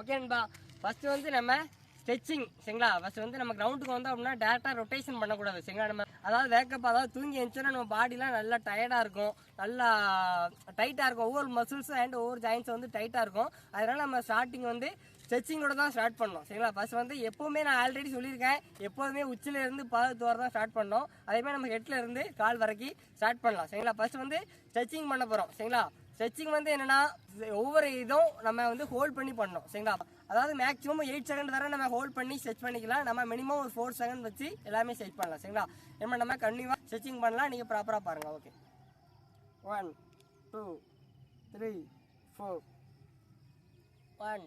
Okay நண்பா. First வந்து நம்ம ஸ்ட்ரெச்சிங் சரிங்களா? ஃபஸ்ட் வந்து நம்ம கிரவுண்டுக்கு வந்தோம் அப்படின்னா டேரெக்டாக ரொட்டேஷன் பண்ணக்கூடாது சரிங்களா? நம்ம அதாவது வேக்கப் அதாவது தூங்கி எழுந்துச்சுன்னா நம்ம பாடிலாம் நல்லா டயர்டாக இருக்கும். நல்லா டைட்டாக இருக்கும். ஒவ்வொரு மசில்ஸும் அண்ட் ஒவ்வொரு ஜாயின்ஸும் வந்து டைட்டாக இருக்கும். அதனால் நம்ம ஸ்டார்டிங் வந்து ஸ்ட்ரெச்சிங்கோட தான் ஸ்டார்ட் பண்ணோம். சரிங்களா? ஃபர்ஸ்ட் வந்து எப்போவுமே நான் ஆல்ரெடி சொல்லியிருக்கேன். எப்போதுமே உச்சிலேருந்து இருந்து தோற தான் ஸ்டார்ட் பண்ணோம். அதேமாதிரி நம்ம ஹெட்ல இருந்து கால் வரைக்கும் ஸ்டார்ட் பண்ணலாம். சரிங்களா? ஃபர்ஸ்ட் வந்து ஸ்ட்ரெச்சிங் பண்ண போகிறோம் சரிங்களா? ஸ்ட்ரெச்சிங் வந்து என்னன்னா ஒவ்வொரு இதுவும் நம்ம வந்து ஹோல்ட் பண்ணி பண்ணோம். சரிங்களா? அதாவது மேக்ஸிமம் எயிட் செகண்ட் வரை நம்ம ஹோல்ட் பண்ணி ஸ்ட்ரெச் பண்ணிக்கலாம். நம்ம மினிமம் ஒரு ஃபோர் செகண்ட் வச்சு எல்லாமே ஸ்ட்ரெச் பண்ணலாம். சரிங்களா? என்ன நம்ம கண்டிப்பாக ஸ்ட்ரெச்சிங் பண்ணலாம். நீங்கள் ப்ராப்பராக பாருங்கள் okay one two three four one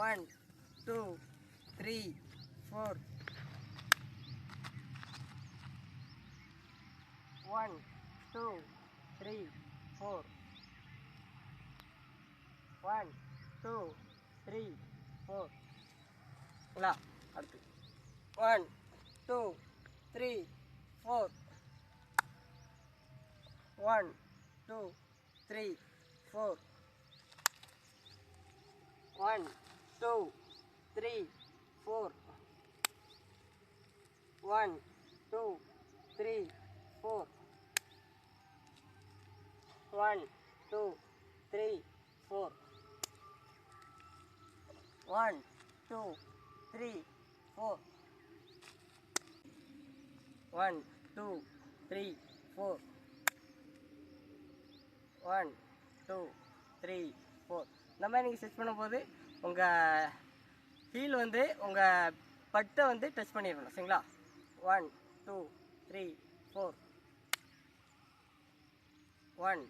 One, two, three, four. One, two, three, four. One, two, three, four. La, One, two, three, four. One, two, three, four. One. Two three four one two three four one two three four one two three four one two three four one two three four இந்த மாதிரி நீங்கள் stitch பண்ணும்போது உங்கள் heel வந்து உங்கள் பட்டை வந்து touch பண்ணிடணும் சரிங்களா? One two three four one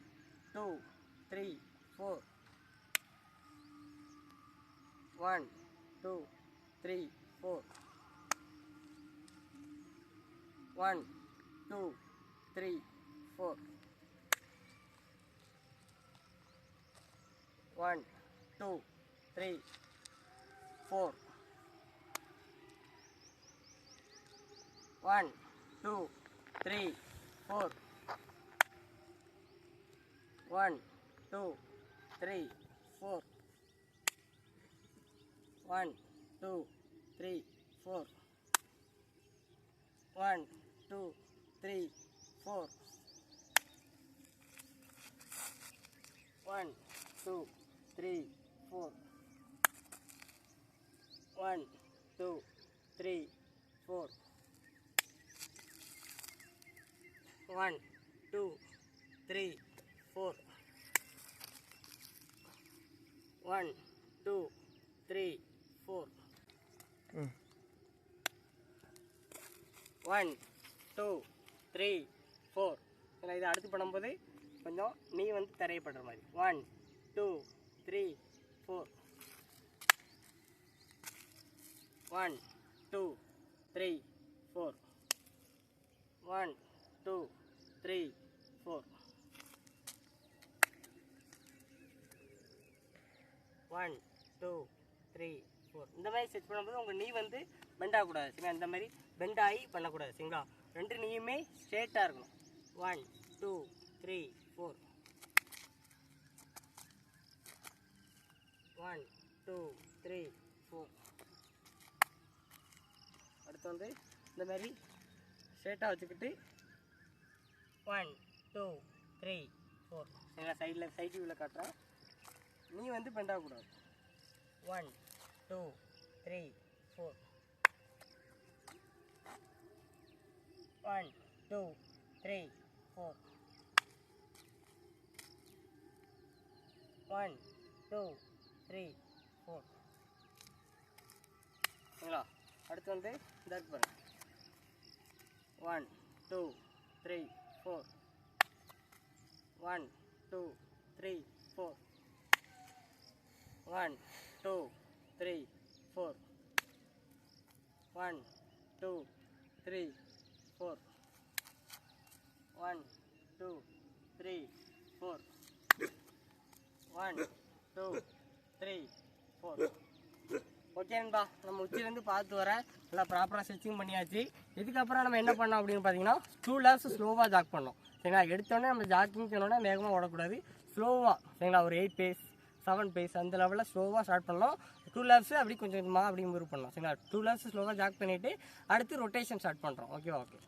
two three four one two three four one two three four one two three four one two three four one two three four one two three four one two three four one two three four one two three four one two three four one two three four one two three four இதில் இதை அடுத்து பண்ணும்போது கொஞ்சம் நீ வந்து தரையப்படுற மாதிரி. One two three four one two three four one two three four one two three four இந்த மாதிரி ஸ்டிச் பண்ணும்போது உங்கள் நீ வந்து பெண்ட் ஆகக்கூடாது. சரிங்களா இந்த மாதிரி பெண்ட் ஆகி பண்ணக்கூடாது சரிங்களா? ரெண்டு நீயுமே ஸ்ட்ரெயிட்டாக இருக்கணும். One two three four one two three four வந்து இந்த மாதிரி ஸ்ட்ரெயிட்டாக வச்சுக்கிட்டு ஒன் டூ த்ரீ ஃபோர் எங்கள் சைடில் சைட் வியூவில் காட்டுறேன் நீ வந்து பெண்டாக ஆகக்கூடாது one two three four one two three four one two three four சரிங்களா அடுத்து வந்து இந்த பாருங்க. One two three four one two three four one two three four one two three four one two three four one two three four okay நண்பா நம்ம உச்சிலேருந்து பார்த்து வர நல்லா ப்ராப்பராக ஸ்டிச்சிங் பண்ணியாச்சு. இதுக்கப்புறம் நம்ம என்ன பண்ணோம் அப்படின்னு பார்த்தீங்கன்னா டூ லேப்ஸ் ஸ்லோவாக ஜாக் பண்ணோம். சரிங்களா? எடுத்தோடனே நம்ம ஜாக்கிங் சொன்னோன்னா வேகமாக ஓடக்கூடாது. ஸ்லோவாக சரிங்களா? ஒரு எயிட் பேஸ் செவன் பேஸ் அந்த லெவலில் ஸ்லோவாக ஸ்டார்ட் பண்ணோம். டூ லேப்ஸ் அப்படி கொஞ்சம் கொஞ்சமாக அப்படி மூவ் பண்ணோம். சரிங்களா? டூ லேப்ஸ் ஸ்லோவாக ஜாக் பண்ணிவிட்டு அடுத்து ரொட்டேஷன் ஸ்டார்ட் பண்ணுறோம் ஓகேவா ஓகே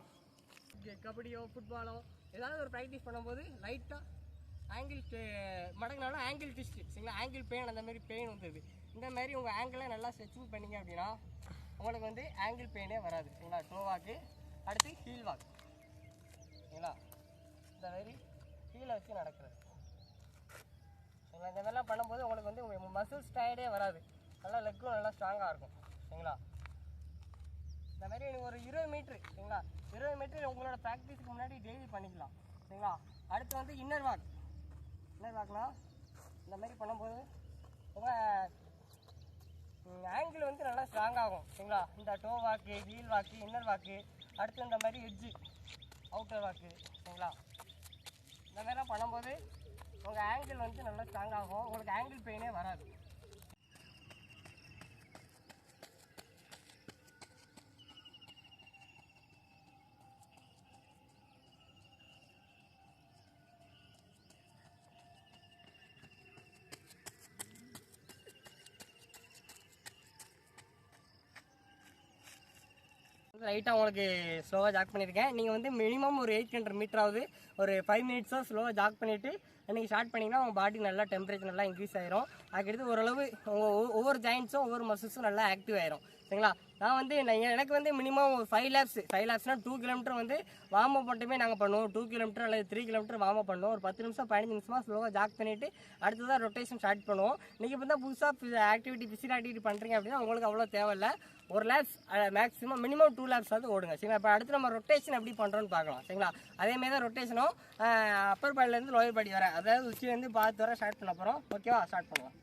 ஓகே கபடியோ ஃபுட்பாலோ ஏதாவது ஒரு ப்ராக்டிஸ் பண்ணும்போது லைட்டாக ஆங்கிள் மடங்கினாலும் ஆங்கிள் டிஸ்ட் சரிங்களா? ஆங்கிள் பெயின் அந்த மாதிரி பெயின் வந்துடுது இந்த மாதிரி உங்கள் ஆங்கிளை நல்லா ஸ்ட்ரெச்சிங் பண்ணீங்க அப்படின்னா உங்களுக்கு வந்து ஆங்கிள் பெயினே வராது. சரிங்களா? டோ வாக்கு அடுத்து ஹீல் வாக் சரிங்களா? இந்த மாதிரி ஹீலை வச்சு நடக்கிறது. சரிங்களா? இந்த மாதிரிலாம் பண்ணும்போது உங்களுக்கு வந்து உங்கள் மசில்ஸ் டயர்டே வராது. நல்லா லெக்கும் நல்லா ஸ்ட்ராங்காக இருக்கும். சரிங்களா? இந்த மாதிரி ஒரு இருபது மீட்ரு சரிங்களா? இருபது மீட்ரு உங்களோட ப்ராக்டிஸ்க்கு முன்னாடி டெய்லி பண்ணிக்கலாம். சரிங்களா? அடுத்து வந்து இன்னர் வாக் இன்னர் வாக்னா இந்த மாதிரி பண்ணும்போது உங்கள் ஆங்கிள் வந்து நல்லா ஸ்ட்ராங் ஆகும் சரிங்களா? இந்த டோ வாக்கு வீல் வாக்கு இன்னர் வாக்கு அடுத்து இந்த மாதிரி எட்ஜு அவுட்டர் வாக்கு சரிங்களா? இந்த மாதிரிலாம் பண்ணும்போது உங்கள் ஆங்கிள் வந்து நல்லா ஸ்ட்ராங் ஆகும். உங்களுக்கு ஆங்கிள் பெயினே வராது. லைட்டாக உங்களுக்கு ஸ்லோவாக ஜாக் பண்ணியிருக்கேன். நீங்கள் வந்து மினிமம் ஒரு எயிட் ஹண்ட்ரட் மீட்டராவது ஒரு ஃபைவ் மினிட்ஸோ ஸ்லோவாக ஜாக் பண்ணிவிட்டு நீங்கள் ஸ்டார்ட் பண்ணிங்கன்னா உங்கள் பாடி நல்லா டெம்பரேச்சர் நல்லா இன்க்ரீஸ் ஆயிரும். அதுக்கடுத்து ஓரளவு உங்கள் ஒவ்வொரு- ஒவ்வொரு ஜாயின்ஸும் ஒவ்வொரு மசில்ஸும் நல்லா ஆக்டிவ் ஆயிரும். சரிங்களா? நான் வந்து நான் எனக்கு வந்து மினிமம் ஒரு ஃபைவ் லேப்ஸ் ஃபைவ் லேப்ஸ்னால் டூ கிலோமீட்டர் வந்து வார்ம் அப் மட்டுமே நாங்கள் பண்ணுவோம். டூ கிலோமீட்டர் அல்லது த்ரீ கிலோமீட்டர் வார்ம் அப் பண்ணுவோம். ஒரு பத்து நிமிஷம் பதினஞ்சு நிமிஷமாக ஸ்லோவாக ஜாக் பண்ணிவிட்டு அடுத்ததாக ரொட்டேஷன் ஸ்டார்ட் பண்ணுவோம். நீங்கள் இப்போ தான் புதுசாக ஆக்டிவிட்டி ஃபிசிக்கல் ஆக்டிவிட்டி பண்ணுறீங்க அப்படின்னா உங்களுக்கு அவ்வளோ தேவையில்ல. ஒரு லேப்ஸ் மேக்ஸிமம் மினிமம் டூ லேக்ஸாவது வந்து ஓடுங்க. சரிங்களா? இப்போ அடுத்து நம்ம ரொட்டேஷன் எப்படி பண்ணுறோன்னு பார்க்கலாம். சரிங்களா? அதேமாரி தான் ரொட்டேஷனும் அப்பர் பாடியிலேருந்து லோயர் பாடி வர. அதாவது உச்சிலேருந்து பார்த்து வர ஸ்டார்ட் பண்ண போகிறோம் ஓகேவா ஸ்டார்ட் பண்ணுவோம்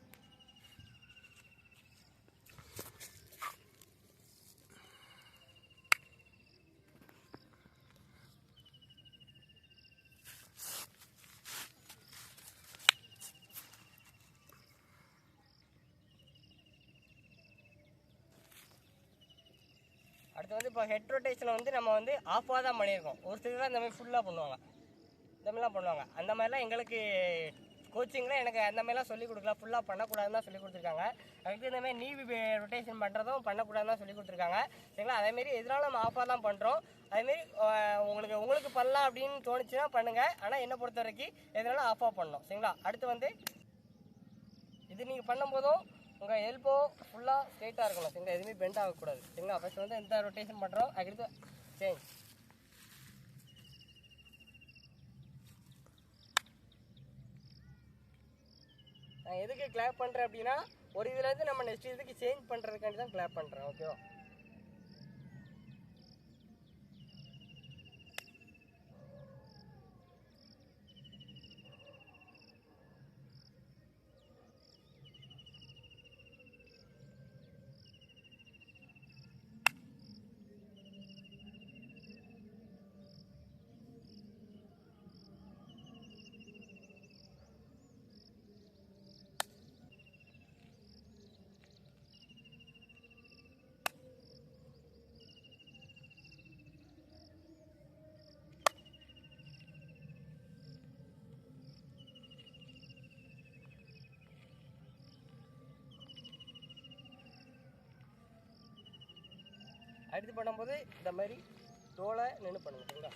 அடுத்து வந்து இப்போ ஹெட் ரொட்டேஷனை வந்து நம்ம வந்து ஆஃபாக தான் பண்ணியிருக்கோம். ஒரு சிலர் தான் இந்த மாதிரி ஃபுல்லாக பண்ணுவாங்க. இந்த மாதிரிலாம் பண்ணுவாங்க. அந்த மாதிரிலாம் எங்களுக்கு கோச்சிங்கில் எனக்கு அந்த மாதிரிலாம் சொல்லிக் கொடுக்கல ஃபுல்லாக பண்ணக்கூடாதுன்னு தான் சொல்லி கொடுத்துருக்காங்க. அதுக்கு இந்தமாரி நீவி ரொட்டேஷன் பண்ணுறதும் பண்ணக்கூடாதுன்னு தான் சொல்லி கொடுத்துருக்காங்க. சரிங்களா? அதேமாரி எதனால நம்ம ஆஃபாக தான் பண்ணுறோம் அதேமாரி உங்களுக்கு உங்களுக்கு பண்ணலாம் அப்படின்னு தோணுச்சுன்னா பண்ணுங்கள் ஆனால் என்னை பொறுத்த வரைக்கும் எதனால ஆஃபாக பண்ணணும். சரிங்களா? அடுத்து வந்து இது நீங்கள் பண்ணும்போதும் உங்கள் எல்போ ஃபுல்லாக ஸ்ட்ரெயிட்டாக இருக்கணும். சரிங்களா எதுவுமே பெண்ட் ஆகக்கூடாது. சரிங்களா ஃபஸ்ட் வந்து எந்த ரொட்டேஷன் பண்ணுறோம் அதுக்கடுத்து சேஞ்ச் நான் எதுக்கு கிளாப் பண்ணுறேன் அப்படின்னா ஒரு இதுலேருந்து நம்ம நெக்ஸ்ட் இதுக்கு சேஞ்ச் பண்ணுறதுக்காண்டி தான் கிளாப் பண்ணுறேன் ஓகேவா அடுத்து பண்ணும்போது இந்த மாதிரி தோலை நின்று பண்ணுங்கள் சரிங்களா?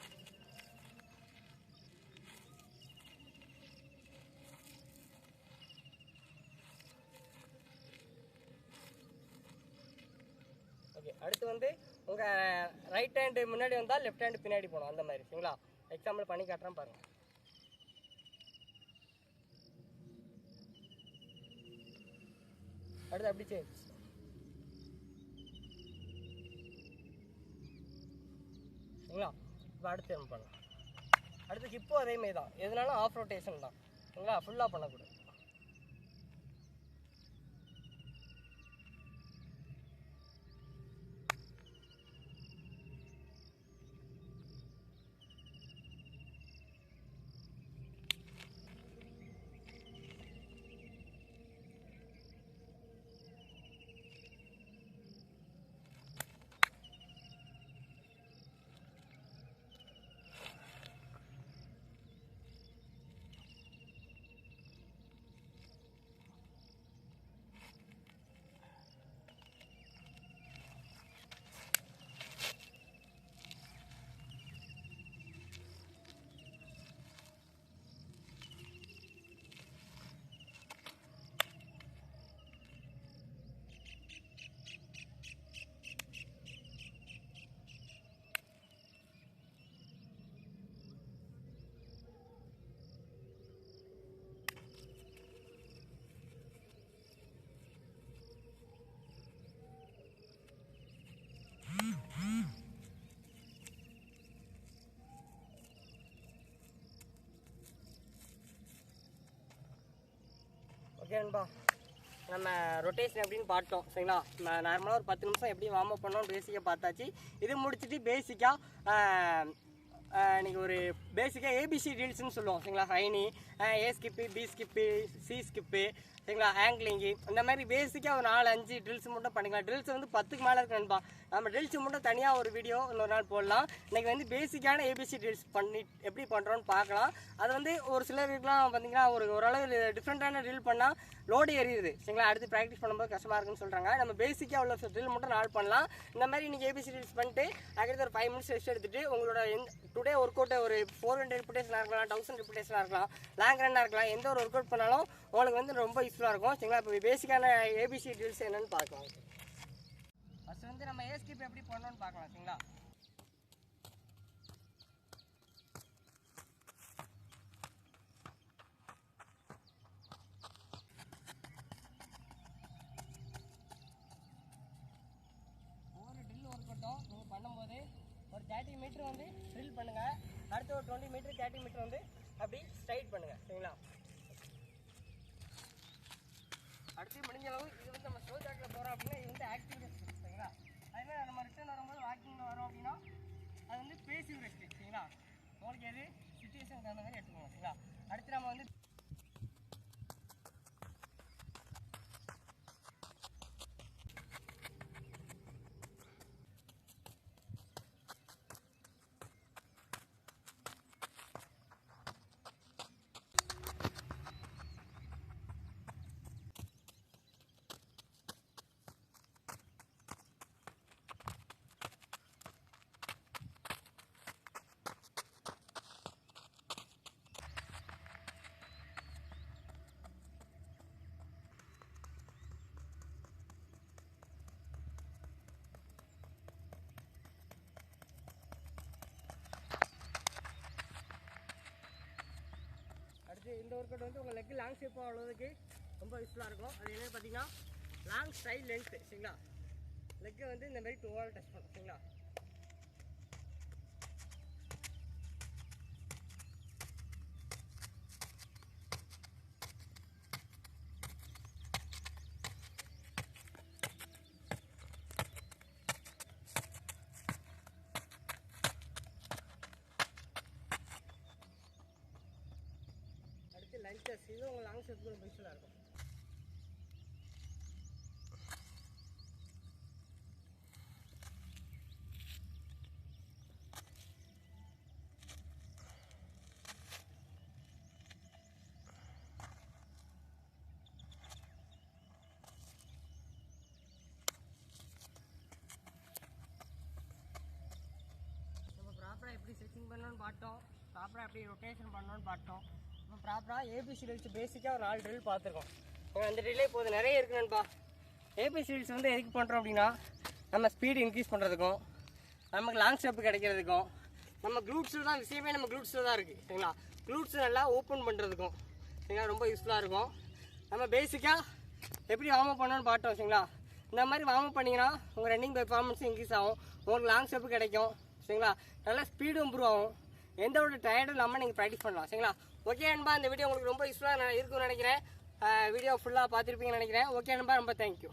ஓகே அடுத்து வந்து உங்கள் ரைட் ஹேண்டு முன்னாடி வந்தால் லெஃப்ட் ஹேண்டு பின்னாடி போகணும் அந்த மாதிரி சரிங்களா? எக்ஸாம்பிள் பண்ணி காட்டுறேன் பாருங்கள் அடுத்து அப்படி சேஞ்ச் அடுத்து என்ன பண்ணலாம். அடுத்து ஹிப்போ அதே தான் எதுனாலும் ஆஃப் ரொட்டேஷன் தான். சரிங்களா ஃபுல்லாக பண்ணக்கூடாது. ஓகே நண்பா. நம்ம ரொட்டேஷன் எப்படின்னு பார்த்தோம் சரிங்களா? நார்மலாக ஒரு பத்து நிமிஷம் எப்படி வார்ம் அப் பண்ணோம் பேசிக்காக பார்த்தாச்சு. இது முடிச்சுட்டு பேசிக்காக இன்றைக்கி ஒரு பேசிக்காக ஏபிசி ரீல்ஸ்னு சொல்லுவோம் சரிங்களா? ஹைனி A skip B skip C skip சரிங்களா? ஆங்கிலிங்கு e. இந்த மாதிரி பேசிக்காக ஒரு நாலு அஞ்சு ட்ரில்ஸ் மட்டும் பண்ணிக்கலாம். ட்ரில்ஸ் வந்து பத்துக்கு மேலே இருக்கு நண்பா. நம்ம ட்ரில்ஸ் மட்டும் தனியாக ஒரு வீடியோ இன்னொரு நாள் போடலாம். இன்றைக்கி வந்து பேசிக்கான ஏபிசி ட்ரில்ஸ் பண்ணி எப்படி பண்ணுறோன்னு பார்க்கலாம். அது வந்து ஒரு சிலருக்குலாம் பார்த்தீங்கன்னா ஒரு ஓரளவு டிஃப்ரெண்ட்டான ட்ரில் பண்ணால் லோடு எரியுது சரிங்களா? அடுத்து ப்ராக்டிஸ் பண்ணும்போது கஷ்டமாக இருக்குன்னு சொல்கிறாங்க நம்ம பேசிக்காக உள்ள ட்ரில் மட்டும் நாள் பண்ணலாம். இந்த மாதிரி இன்றைக்கி ஏபிசி ட்ரில்ஸ் பண்ணிட்டு அடுத்த ஒரு ஃபைவ் மினிட்ஸ் ரெஸ்ட் எடுத்துட்டு உங்களோட டுடே ஒர்க் அவுட்டை ஒரு ஃபோர் ஹண்ட்ரட் ரிப்புடேஷனாக இருக்கலாம் தௌசண்ட் ரிப்புடேஷனாக இருக்கலாம் லாங் ரன்னாக இருக்கலாம் எந்த ஒரு ஒர்க் அவுட் பண்ணாலும் உங்களுக்கு வந்து ரொம்ப யூஸ்ஃபுல்லாக இருக்கும். சரிங்களா? இப்போ பேசிக்கான ஏபிசி டீல்ஸ் என்னென்னு பார்க்கலாம். ஃபஸ்ட் வந்து நம்ம ஏஸ்கிப் எப்படி பண்ணணும்னு பார்க்கலாம் சரிங்களா? ஒவ்வொரு ட்ரில் ஒர்க் அவுட்டும் நீங்கள் பண்ணும்போது ஒரு தேர்ட்டி மீட்ரு வந்து ட்ரில் பண்ணுங்கள் அடுத்து ஒரு டுவெண்ட்டி மீட்டர் தேர்ட்டி மீட்டர் வந்து அப்படி ஸ்ட்ரைட் பண்ணுங்கள் சரிங்களா? அடுத்து முடிஞ்ச அளவு இது வந்து நம்ம ஸ்லோ ஜாக்கில் போகிறோம் அப்படின்னா இது வந்து ஆக்டிவ் ரெஸ்ட் சரிங்களா? அதே நம்ம ரிட்டர்ன் வரும்போது வாக்கிங்கில் வரோம் அப்படின்னா அது வந்து பேசிவ் ரெஸ்ட் சரிங்களா? உங்களுக்கு எது சுச்சுவேஷன் தகுந்த மாதிரி எடுத்துக்கணும் சரிங்களா? அடுத்து நம்ம வந்து அடுத்து இந்த ஒர்க் அவுட் வந்து உங்கள் லெக் லாங் ஷேப் அவ்வளோதுக்கு ரொம்ப யூஸ்ஃபுல்லாக இருக்கும். அது என்னென்னு பார்த்தீங்கன்னா லாங் ஸ்டைல் லென்த்து சரிங்களா? லெக்கை வந்து இந்த மாதிரி டூவால் டச் பண்ணும் சரிங்களா? அடுத்து லஞ்சஸ் இது உங்கள் லாங் ஷேப்புக்கு ரொம்ப யூஸ்ஃபுல்லாக இருக்கும். நம்ம ப்ராப்பராக எப்படி செட்டிங் பண்ணணும்னு பார்த்தோம். ப்ராப்பராக எப்படி ரொட்டேஷன் பண்ணணும்னு பார்த்தோம். நம்ம ப்ராப்பராக ஏபிசி ரீல்ஸ் பேசிக்காக ஒரு நாலு ட்ரில் பார்த்துருக்கோம். அந்த ட்ரில்லே இப்போது நிறைய இருக்கு நண்பா. ஏபிசி ரீல்ஸ் வந்து எதுக்கு பண்ணுறோம் அப்படின்னா நம்ம ஸ்பீடு இன்க்ரீஸ் பண்ணுறதுக்கும் நமக்கு லாங் ஸ்டெப் கிடைக்கிறதுக்கும் நம்ம க்ளூட்ஸில் தான் விஷயமே நம்ம க்ளூட்ஸில் தான் இருக்குது சரிங்களா? குரூப்ஸ் நல்லா ஓப்பன் பண்ணுறதுக்கும் சரிங்களா? ரொம்ப யூஸ்ஃபுல்லாக இருக்கும். நம்ம பேசிக்காக எப்படி வார்ம் அப் பண்ணணும்னு பார்த்தோம் சரிங்களா? இந்த மாதிரி வார்ம் அப் பண்ணிங்கன்னா உங்கள் ரன்னிங் பெர்ஃபார்மன்ஸும் இன்க்ரீஸ் ஆகும். உங்களுக்கு லாங் ஸ்டெப்பு கிடைக்கும் சரிங்களா? நல்லா ஸ்பீடும் இம்ப்ரூவ் ஆகும். எந்த ஒரு டயர்டும் இல்லாமல் நீங்கள் ப்ராக்டிஸ் பண்ணலாம். சரிங்களா? ஓகே அன்பா இந்த வீடியோ உங்களுக்கு ரொம்ப யூஸ்ஃபுல்லாக இருக்கும்னு நினைக்கிறேன். வீடியோ ஃபுல்லாக பார்த்துருப்பீங்கன்னு நினைக்கிறேன். ஓகே அன்பா ரொம்ப தேங்க்யூ